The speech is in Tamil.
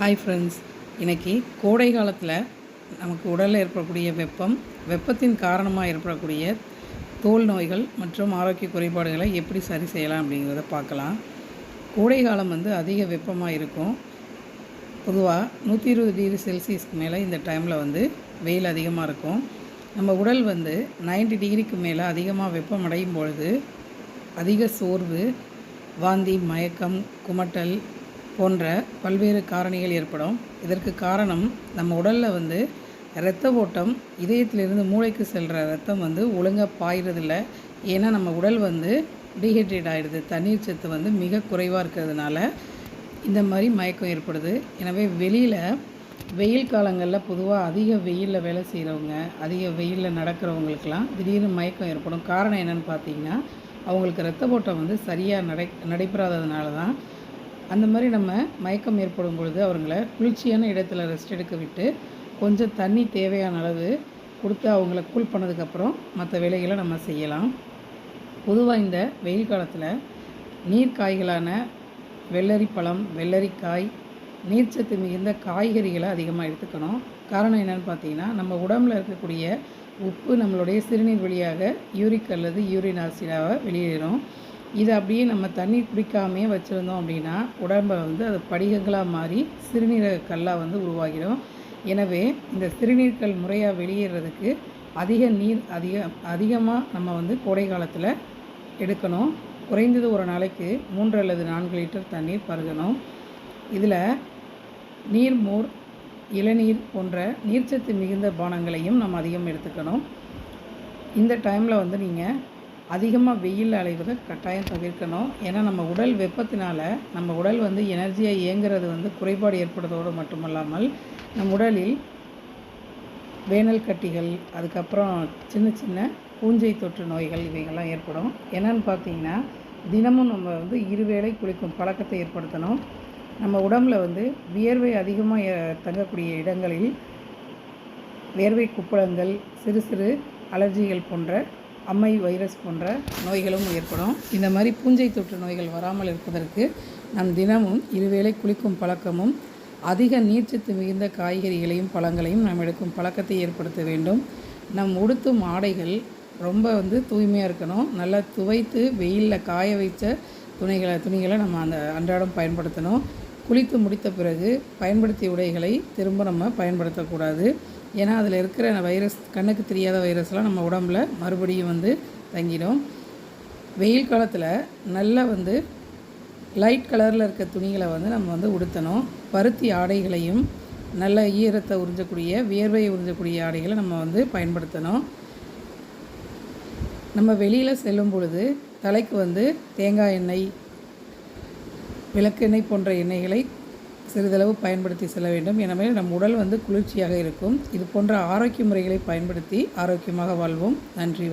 ஹாய் ஃப்ரெண்ட்ஸ் இன்றைக்கி கோடை காலத்தில் நமக்கு உடலில் ஏற்படக்கூடிய வெப்பம் வெப்பத்தின் காரணமாக ஏற்படக்கூடிய தோல் நோய்கள் மற்றும் ஆரோக்கிய குறைபாடுகளை எப்படி சரி செய்யலாம் அப்படிங்கிறத பார்க்கலாம். கோடை காலம் வந்து அதிக வெப்பமாக இருக்கும். பொதுவாக நூற்றி இருபது டிகிரி செல்சியஸ்க்கு மேலே இந்த டைமில் வந்து வெயில் அதிகமாக இருக்கும். நம்ம உடல் வந்து நைன்டி டிகிரிக்கு மேலே அதிகமாக வெப்பம் அடையும் பொழுது அதிக சோர்வு வாந்தி மயக்கம் குமட்டல் போன்ற பல்வேறு காரணிகள் ஏற்படும். இதற்கு காரணம் நம்ம உடலில் வந்து இரத்த ஓட்டம் இதயத்திலிருந்து மூளைக்கு செல்கிற ரத்தம் வந்து ஒழுங்காக பாயிறதில்ல. ஏன்னா நம்ம உடல் வந்து டீஹைட்ரேட் ஆகிடுது தண்ணீர் சத்து வந்து மிக குறைவாக இருக்கிறதுனால இந்த மாதிரி மயக்கம் ஏற்படுது. எனவே வெளியில் வெயில் காலங்களில் பொதுவாக அதிக வெயிலில் வேலை செய்கிறவங்க அதிக வெயிலில் நடக்கிறவங்களுக்கெல்லாம் திடீர்னு மயக்கம் ஏற்படும். காரணம் என்னென்னு பார்த்தீங்கன்னா அவங்களுக்கு ரத்த ஓட்டம் வந்து சரியாக நடை நடைபெறாததுனால தான் அந்த மாதிரி நம்ம மயக்கம் ஏற்படும் பொழுது அவங்கள குளிர்ச்சியான இடத்துல ரெஸ்ட் எடுக்க விட்டு கொஞ்சம் தண்ணி தேவையான அளவு கொடுத்து அவங்கள கூல் பண்ணதுக்கப்புறம் மற்ற வேலைகளை நம்ம செய்யலாம். பொதுவாக இந்த வெயில் காலத்தில் நீர் காய்களான வெள்ளரி பழம் வெள்ளரிக்காய் நீர்ச்சத்து மிகுந்த காய்கறிகளை அதிகமாக எடுத்துக்கணும். காரணம் என்னென்னு பார்த்தீங்கன்னா நம்ம உடம்புல இருக்கக்கூடிய உப்பு நம்மளுடைய சிறுநீர் வழியாக யூரிக் அல்லது யூரின் ஆசிடாக வெளியேறும். இதை அப்படியே நம்ம தண்ணி குடிக்காமே வச்சுருந்தோம் அப்படின்னா உடம்பை வந்து அது படிகங்களாக மாறி சிறுநீரக கல்லாக வந்து உருவாகிடும். எனவே இந்த சிறுநீர்கள் முறையாக வெளியேறதுக்கு அதிக நீர் அதிக அதிகமாக நம்ம வந்து கோடை காலத்தில் எடுக்கணும். குறைந்தது ஒரு நாளைக்கு மூன்று அல்லது நான்கு லிட்டர் தண்ணீர் பருகணும். இதில் நீர்மோர் இளநீர் போன்ற நீர்ச்சத்து மிகுந்த பானங்களையும் நம்ம அதிகம் எடுத்துக்கணும். இந்த டைமில் வந்து நீங்கள் அதிகமாக வெயில் அலைவதை கட்டாயம் தவிர்க்கணும். ஏன்னா நம்ம உடல் வெப்பத்தினால நம்ம உடல் வந்து எனர்ஜியாக இயங்குறது வந்து குறைபாடு ஏற்படுறதோடு மட்டுமல்லாமல் நம் உடலில் வேனல் கட்டிகள் அதுக்கப்புறம் சின்ன சின்ன பூஞ்சை தொற்று நோய்கள் இவைகள்லாம் ஏற்படும். என்னென்னு பார்த்தீங்கன்னா தினமும் நம்ம வந்து இருவேளை குளிக்கும் பழக்கத்தை ஏற்படுத்தணும். நம்ம உடம்புல வந்து வியர்வை அதிகமாக தங்கக்கூடிய இடங்களில் வேர்வை குப்பளங்கள் சிறு சிறு அலர்ஜிகள் போன்ற அம்மை வைரஸ் போன்ற நோய்களும் ஏற்படும். இந்த மாதிரி பூஞ்சை தொற்று நோய்கள் வராமல் இருப்பதற்கு நம் தினமும் இருவேளை குளிக்கும் பழக்கமும் அதிக நீர்ச்சத்து மிகுந்த காய்கறிகளையும் பழங்களையும் நாம் எடுக்கும் பழக்கத்தை ஏற்படுத்த வேண்டும். நம் உடுத்தும் ஆடைகள் ரொம்ப வந்து தூய்மையாக இருக்கணும். நல்லா துவைத்து வெயிலில் காய வைத்த துணிகளை துணிகளை நம்ம அந்த அன்றாடம் பயன்படுத்தணும். குளித்து முடித்த பிறகு பயன்படுத்திய உடைகளை திரும்ப நம்ம பயன்படுத்தக்கூடாது. ஏன்னா அதில் இருக்கிற வைரஸ் கண்ணுக்கு தெரியாத வைரஸ்லாம் நம்ம உடம்புல மறுபடியும் வந்து தங்கிடும். வெயில் காலத்தில் நல்லா வந்து லைட் கலரில் இருக்க துணிகளை வந்து நம்ம வந்து உடுத்தணும். பருத்தி ஆடைகளையும் நல்ல ஈரத்தை உறிஞ்சக்கூடிய வியர்வையை உறிஞ்சக்கூடிய ஆடைகளை நம்ம வந்து பயன்படுத்தணும். நம்ம வெளியில் செல்லும் பொழுது தலைக்கு வந்து தேங்காய் எண்ணெய் விளக்கெண்ணெய் போன்ற எண்ணெய்களை சிறிதளவு பயன்படுத்தி செல்ல வேண்டும். எனவே நம் உடல் வந்து குளிர்ச்சியாக இருக்கும். இது போன்ற ஆரோக்கிய முறைகளை பயன்படுத்தி ஆரோக்கியமாக வாழ்வோம். நன்றி.